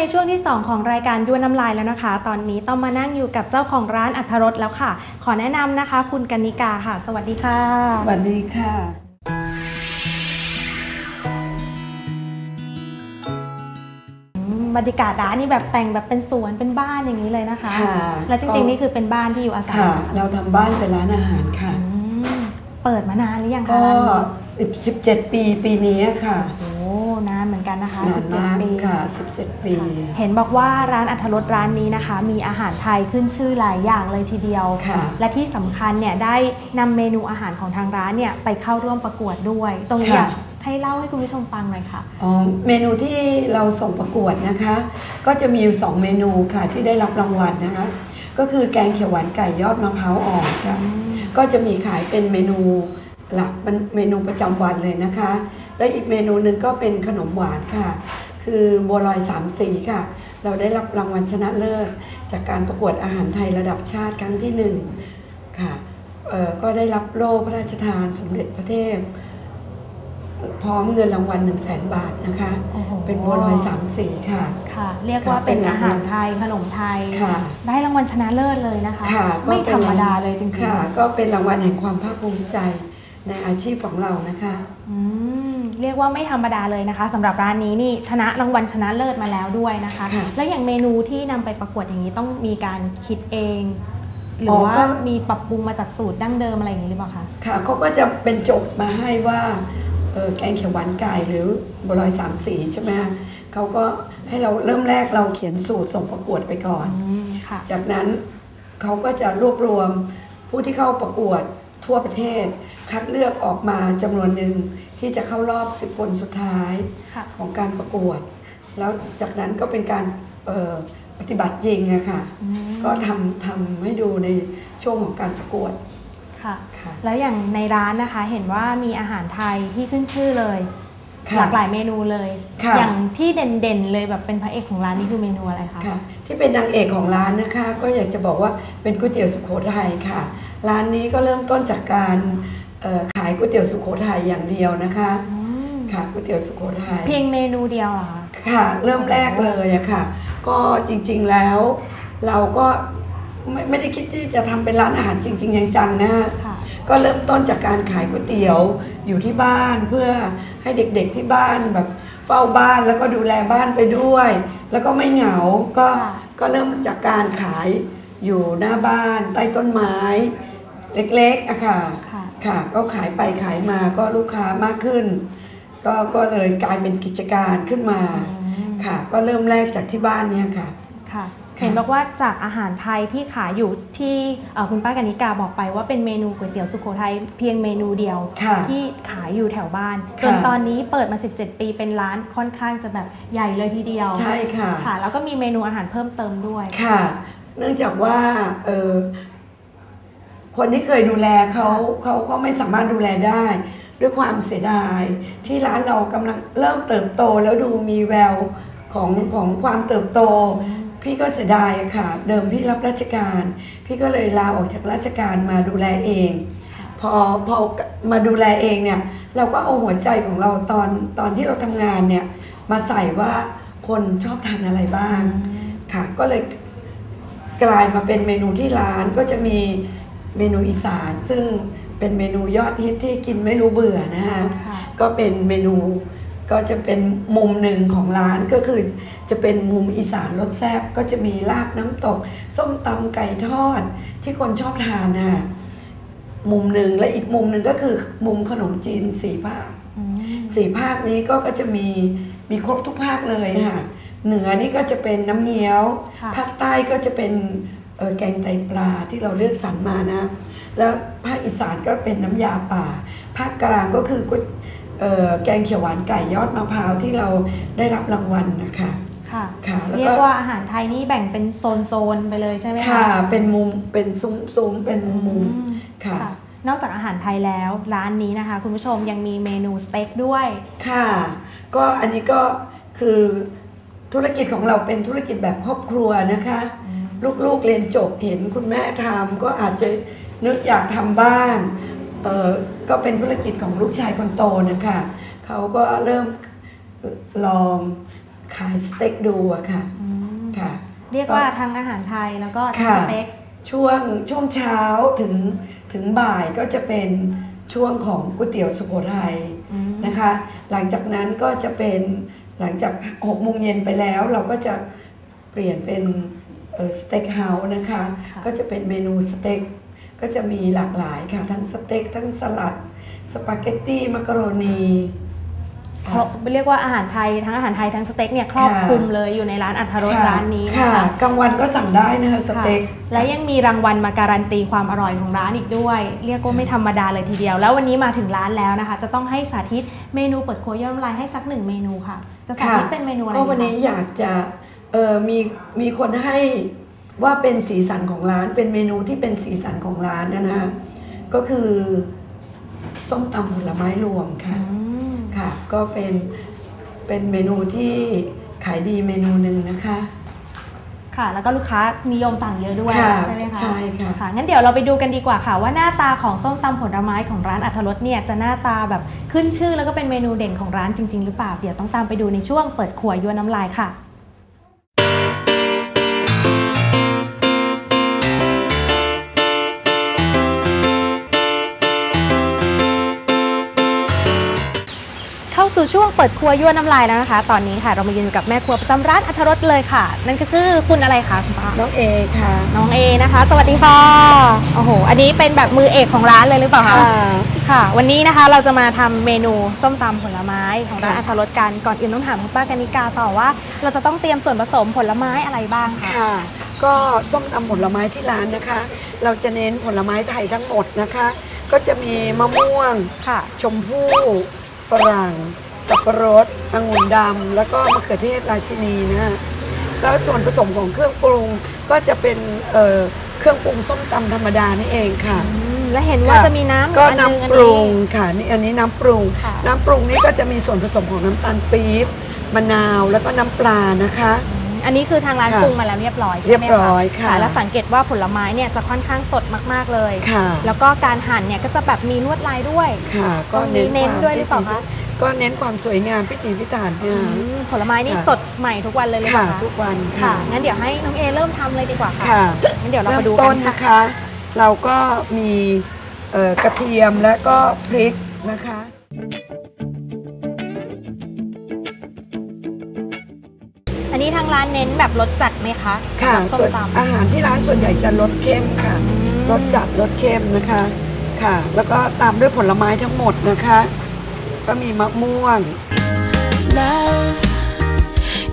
ลับเข้ามาในช่วงที่ 2 ของรายการยวนน้ำลายแล้วนะคะ ตอนนี้ต้องมานั่งอยู่กับเจ้าของร้านอัธรสแล้วค่ะ ขอแนะนำนะคะ คุณกนิกาค่ะ สวัสดีค่ะ สวัสดีค่ะอืมบรรยากาศร้านนี่แบบแต่งแบบเป็นสวนเป็นบ้านอย่างนี้เลยนะคะ ค่ะ และจริงๆนี่คือเป็นบ้านที่อยู่อาศัยค่ะ เราทำบ้านเป็นร้านอาหารค่ะ อืมเปิดมานานหรือยังคะก็ร้านนี้สิบสิบเจ็ดปีปีนี้ค่ะ โอ้นานเหมือน กันนะคะนานมาก17 ปี ค่ะสิบเจ็ดปี เห็นบอกว่าร้านอัธรสร้านนี้นะคะ มีอาหารไทยขึ้นชื่อหลายอย่างเลยทีเดียว ค่ะ และที่สำคัญเนี่ยได้นำเมนูอาหารของทางร้านเนี่ยไปเข้าร่วมประกวดด้วย ตรงนี้อยากให้เล่าให้คุณผู้ชมฟังหน่อยค่ะ อ๋อเมนูที่เราส่งประกวดนะคะ ก็จะมีอยู่สองเมนูค่ะที่ได้รับรางวัลนะคะ ก็คือแกงเขียวหวานไก่ยอดมะพร้าวอ่อนค่ะก็จะมีขายเป็นเมนู หลักเป็นเมนูประจำวันเลยนะคะ และอีกเมนูหนึ่งก็เป็นขนมหวานค่ะ คือบัวลอยสามสีค่ะ เราได้รับรางวัลชนะเลิศ จากการประกวดอาหารไทยระดับชาติครั้งที่หนึ่งค่ะเอ่อก็ได้รับโล่พระราชทานสมเด็จพระเทพ พร้อมเงินรางวัล 1 0 0 0 0แบาทนะคะโอ้โหเป็นบัวลอยสามสีค่ะ ค่ะ เรียกว่าเป็นเป็นอาหารไทยขนมไทยค่ะได้รางวัลชนะเลิศเลยนะคะค่ะก็ไม่เป็นธรรมดาเลยจริงค่ะ ก็เป็นรางวัลแห่งความภาคภูมิใจ ในอาชีพของเรานะคะๆอืมเรียกว่าไม่ธรรมดาเลยนะคะสำหรับร้านนี้นี่ชนะรางวัลชนะเลิศมาแล้วด้วยนะคะค่ะแล้วอย่างเมนูที่นำไปประกวดอย่างนี้ต้องมีการคิดเอง หรือ๋ออว่าก็มีปรับปรุงมาจากสูตรดั้งเดิมอะไรอย่างนี้หรือเปล่าคะค่ะเขาก็จะเป็นโจทย์มาให้ว่าเอ่อแกงเขียวหวานไก่หรือบัวลอยสามสีใช่ไหมคะเขาก็ให้เราเริ่มแรกเราเขียนสูตรส่งประกวดไปก่อนอืมค่ะจากนั้นเขาก็จะรวบรวมผู้ที่เข้าประกวด ทั่วประเทศ คัดเลือกออกมาจำนวนหนึ่งที่จะเข้ารอบ 10 คนสุดท้ายค่ะของการประกวด แล้วจากนั้นก็เป็นการเอ่อปฏิบัติจริงอะค่ะอืมก็ทำทำให้ดูในช่วงของการประกวดค่ะค่ะ แล้วอย่างในร้านนะคะเห็นว่ามีอาหารไทยที่ขึ้นชื่อเลยค่ะหลากหลายเมนูเลยค่ะอย่างที่เด่นๆเลยแบบเป็นพระเอกของร้านนี่คือเมนูอะไรคะค่ะที่เป็นนางเอกของร้านนะคะ ก็อยากจะบอกว่าเป็นก๋วยเตี๋ยวสุโขทัยค่ะ ร้านนี้ก็เริ่มต้นจากการเอ่อขายก๋วยเตี๋ยวสุโขทัยอย่างเดียวนะคะอืมค่ะก๋วยเตี๋ยวสุโขทัยเพียงเมนูเดียวเหรอคะค่ะ เริ่มแรกเลยอะค่ะ ก็จริงๆแล้ว เราก็ไม่ไม่ได้คิดที่จะทำเป็นร้านอาหารจริง ๆ จังๆนะค่ะก็เริ่มต้นจากการขายก๋วยเตี๋ยวอยู่ที่บ้านเพื่อให้เด็กๆที่บ้านแบบเฝ้าบ้านแล้วก็ดูแลบ้านไปด้วย แล้วก็ไม่เหงาก็ค่ะก็เริ่มจากการขายอยู่หน้าบ้านใต้ต้นไม้ เล็กๆอะค่ะ ค่ะ ค่ะ ก็ขายไปขายมาก็ลูกค้ามากขึ้น ก็ก็เลยกลายเป็นกิจการขึ้นมาอืมค่ะ ก็เริ่มแรกจากที่บ้านเนี่ยค่ะค่ะ ค่ะ เห็นบอกว่าจากอาหารไทยที่ขายอยู่ที่เอ่อคุณป้ากนิกาบอกไปว่าเป็นเมนูก๋วยเตี๋ยวสุโขทัยเพียงเมนูเดียว ค่ะที่ขายอยู่แถวบ้านค่ะจนตอนนี้เปิดมา 17 ปีเป็นร้านค่อนข้างจะแบบใหญ่เลยทีเดียวใช่ค่ะ ค่ะ แล้วก็มีเมนูอาหารเพิ่มเติมด้วย ค่ะ เนื่องจากว่าเออ คนที่เคยดูแลเขาเขาก็ไม่สามารถดูแลได้ ด้วยความเสียดาย ที่ร้านเรากำลังเริ่มเติบโตแล้วดูมีแววของของความเติบโต พี่ก็เสียดายอะค่ะ เดิมพี่รับราชการ พี่ก็เลยลาออกจากราชการมาดูแลเอง พอพอมาดูแลเองเนี่ยเราก็เอาหัวใจของเราตอนตอนที่เราทำงานเนี่ยมาใส่ว่าคนชอบทานอะไรบ้างค่ะ ก็เลยกลายมาเป็นเมนูที่ร้านก็จะมี เมนูอีสานซึ่งเป็นเมนูยอดฮิตที่กินไม่รู้เบื่อนะฮะค่ะก็เป็นเมนูก็จะเป็นมุมหนึ่งของร้านก็คือจะเป็นมุมอีสานรสแซ่บก็จะมีลาบน้ำตก ส้มตำไก่ทอดที่คนชอบทานน่ะมุมหนึ่งและอีกมุมหนึ่งก็คือมุมขนมจีนสีภาคอืมสี่ภาคนี้ก็ก็จะมีมีครบทุกภาคเลยค่ะเหนือนี่ก็จะเป็นน้ำเงี้ยวค่ะภาคใต้ก็จะเป็นเอ่อ แกงไตปลาที่เราเลือกสรรมานะ แล้วภาคอีสานก็เป็นน้ำยาป่า ภาคกลางก็คือก๋วยเอ่อแกงเขียวหวานไก่ยอดมะพร้าวที่เราได้รับรางวัลนะคะค่ะค่ะแล้วก็เรียกว่าอาหารไทยนี่แบ่งเป็นโซนๆไปเลยใช่ไหมคะค่ะ เป็นมุมเป็นซุ้มซุ้มเป็นมุมมุมอืมค่ะ นอกจากอาหารไทยแล้วร้านนี้นะคะ คุณผู้ชมยังมีเมนูสเต็กด้วยค่ะ ก็อันนี้ก็คือธุรกิจของเราเป็นธุรกิจแบบครอบครัวนะคะ ลูกๆเรียนจบเห็นคุณแม่ทำก็อาจจะนึกอยากทำบ้างเออก็เป็นธุรกิจของลูกชายคนโตนะคะเขาก็เริ่มลองขายสเต็กดูอะค่ะอืมค่ะ เรียกว่าทั้งอาหารไทยแล้วก็ทั้งค่ะสเต็กช่วงช่วงเช้าถึงถึงบ่ายก็จะเป็นช่วงของก๋วยเตี๋ยวสุโขทัยอืมนะคะ หลังจากนั้นก็จะเป็นหลังจาก6โมงเย็นไปแล้ว เราก็จะเปลี่ยนเป็น สเต็กเฮาส์นะคะค่ะก็จะเป็นเมนูสเต็กก็จะมีหลากหลายค่ะ ทั้งสเต็กทั้งสลัด สปาเกตตี้มักกะโรนีครบเรียกว่าอาหารไทยทั้งอาหารไทยทั้งสเต็กเนี่ยครอบค่ะคลุมเลยอยู่ในร้านอัธรสค่ะร้านนี้นะค่ะคะกลางวันก็สั่งได้นะคะสค่ะเต็กและยังมีรางวัลมาการันตีความอร่อยของร้านอีกด้วย เรียกว่าไม่ธรรมดาเลยทีเดียว แล้ววันนี้มาถึงร้านแล้วนะคะ จะต้องให้สาธิตเมนูเปิดครัวย่อมลายให้สักหนึ่งเมนูค่ะ จะสาธิตเป็นเมนูอะไรก็ดีวันนี้คะอยากจะ เออมีมีคนให้ว่าเป็นสีสันของร้าน เป็นเมนูที่เป็นสีสันของร้านนะนะก็คือส้มตำผลไม้รวมค่ะอืมค่ะ ก็เป็นเป็นเมนูที่ขายดีเมนูหนึ่งนะคะ ค่ะ แล้วก็ลูกค้านิยมสั่งเยอะด้วยค่ะใช่ไหมคะใช่ค่ะค่ะงั้นเดี๋ยวเราไปดูกันดีกว่าค่ะ ว่าหน้าตาของส้มตำผลไม้ของร้านอัธรสเนี่ยจะหน้าตาแบบขึ้นชื่อแล้วก็เป็นเมนูเด่นของร้านจริง ๆ หรือเปล่าเดี๋ยวต้องตามไปดูในช่วงเปิดครัวยั่วน้ำลายค่ะ ช่วงเปิดครัวยั่วน้ำลายแล้วนะคะ ตอนนี้ค่ะเรามายืนอยู่กับแม่ครัวประจำร้านอัธรสเลยค่ะ นั่นก็คือคุณอะไรคะคุณป้าน้องเอค่ะ น้องเอนะคะ สวัสดีค่ะโอ้โหอันนี้เป็นแบบมือเอกของร้านเลยหรือเปล่าคะค่ะ วันนี้นะคะเราจะมาทำเมนูส้มตำผลไม้ของร้านค่ะอัธรสกันก่อนอื่นต้องถามคุณป้ากานิกาต่อว่า เราจะต้องเตรียมส่วนผสมผลไม้อะไรบ้างคะค่ะ ก็ส้มตำผลไม้ที่ร้านนะคะ เราจะเน้นผลไม้ไทยทั้งหมดนะคะ ก็จะมีมะม่วงค่ะชมพู่ฝรั่ง สับปะรดองุ่นดำแล้วก็มะเขือเทศราชินีนะฮะแล้วส่วนผสมของเครื่องปรุงก็จะเป็นเอ่อเครื่องปรุงส้มตำธรรมดานี่เองค่ะ อืมและเห็นว่าค่ะ จะมีน้ำก็อัน้ำงอัปรุงค่ะนี่อันนี้น้ำปรุง ค่ะ น้ำปรุงนี่ก็จะมีส่วนผสมของน้ำตาลปี๊บมะนาวแล้วก็น้ำปลานะคะ อันนี้คือทางร้านค่ะปรุงมาแล้วเรียบร้อยใช่ไหมเรียบร้อยค่ะ แล้วสังเกตว่าผลไม้เนี่ยจะค่อนข้างสดมากๆเลย ค่ะแล้วก็การหั่นเนี่ยก็จะแบบมีลวดลายด้วย ค่ะตรงนี้เน้นด้วยหรือเปล่าคะ ก็เน้นความสวยงามพิถีพิถันเนี่ยอืมผลไม้นี่ค่ะ สดใหม่ทุกวันเลยเลยค่ะเหรอคะทุกวันค่ะ งั้นเดี๋ยวให้น้องเอเริ่มทำเลยดีกว่าค่ะ ค่ะ งั้นเดี๋ยวเราเริ่มามดูกัต้นนค่ะ นะคะ เราก็มีเอ่อกระเทียมและก็พริกนะคะ อันนี้ทางร้านเน้นแบบรสจัดไหมคะค่ะสำหรับส้ส่มวนตำอาหารที่ร้านส่วนใหญ่จะรสเข้มค่ะอืมรสจัดรสเข้มนะคะค่ะ แล้วก็ตามด้วยผลไม้ทั้งหมดนะคะ ก็มีมะม่วง Love,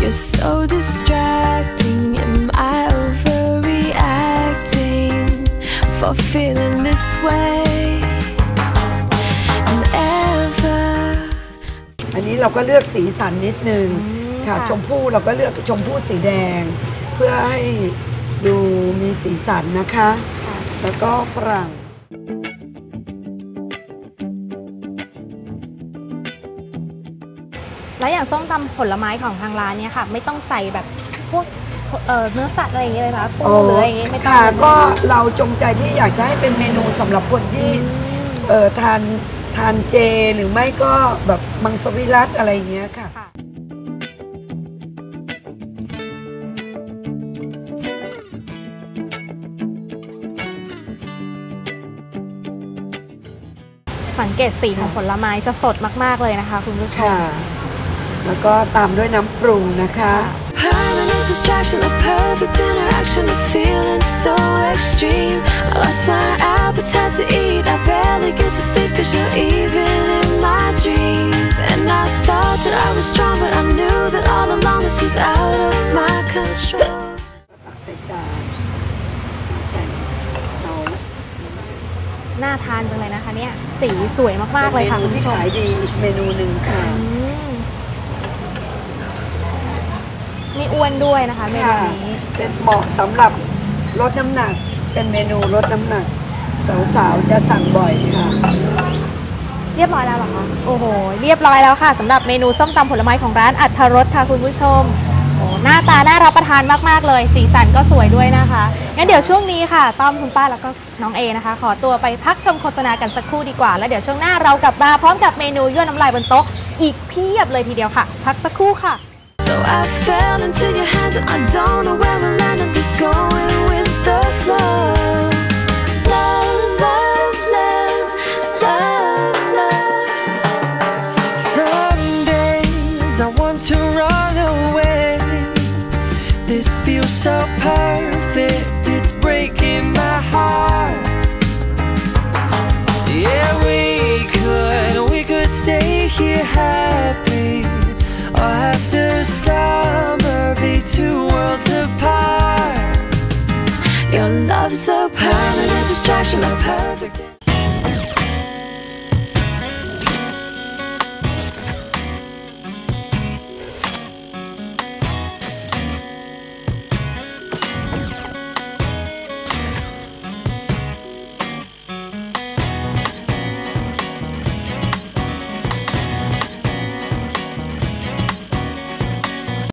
you're so distracting. Am I overreacting for feeling this way? And ever. อันนี้เราก็เลือกสีสันนิดนึงอืมค่ะค่ะชมพู่เราก็เลือกชมพู่สีแดง เพื่อให้ดูมีสีสันนะคะ แล้วก็ฝรั่ง แล้วอย่างส้มตำผลไม้ของทางร้านเนี่ยค่ะ ไม่ต้องใส่แบบพวกเอ่อเนื้อสัตว์อะไรอย่างเงี้ยเลยนะคะปูหรืออะไรอย่างเงี้ยไม่ต้องค่ะก็เราจงใจที่อยากจะให้เป็นเมนูสำหรับคนที่เอ่อทานทานเจหรือไม่ก็แบบมังสวิรัตอะไรอย่างเงี้ยค่ะ ค่ะ สังเกตสีของผลไม้จะสดมากๆเลยนะคะ คุณผู้ชม ค่ะ แล้วก็ตามด้วยน้ำปรุงนะคะ Permanent distraction, a perfect interaction of feeling so extreme. I lost my appetite to eat. I barely get to sleep cause you're even in my dreams. And I thought that I was strong, but I knew that all along this was out of my control. ตักใส่จานแต่งเอาน่าทานจังเลยนะคะเนี่ย สีสวยมากๆเลยค่ะป็คุนณเมนูที่ผู้ชมขายดีอีกเมนูหนึ่งค่ะ อืม ไม่อ้วนด้วยนะคะเมนูค่ะนี้เป็นเหมาะสำหรับลดน้ำหนัก เป็นเมนูลดน้ำหนัก สาวๆจะสั่งบ่อยค่ะ เรียบร้อยแล้วเหรอคะโอ้โห เรียบร้อยแล้วค่ะสำหรับเมนูส้มตำผลไม้ของร้านอัทรสค่ะคุณผู้ชมโอ้หน้าตาน่ารับประทานมากๆเลย สีสันก็สวยด้วยนะคะงั้นเดี๋ยวช่วงนี้ค่ะต้อมคุณป้าแล้วก็น้องเอนะคะ ขอตัวไปพักชมโฆษณากันสักครู่ดีกว่า แล้วเดี๋ยวช่วงหน้าเรากลับมาพร้อมกับเมนูยั่วน้ำลายบนโต๊ะอีกเพียบเลยทีเดียวค่ะ พักสักครู่ค่ะ So I fell into your hands and I don't know where we'll land. I'm just going with the flow. Love, love, love, love, love. Some days I want to run away. This feels so perfect, it's breaking two worlds apart. Your love's a permanent distraction, a perfect.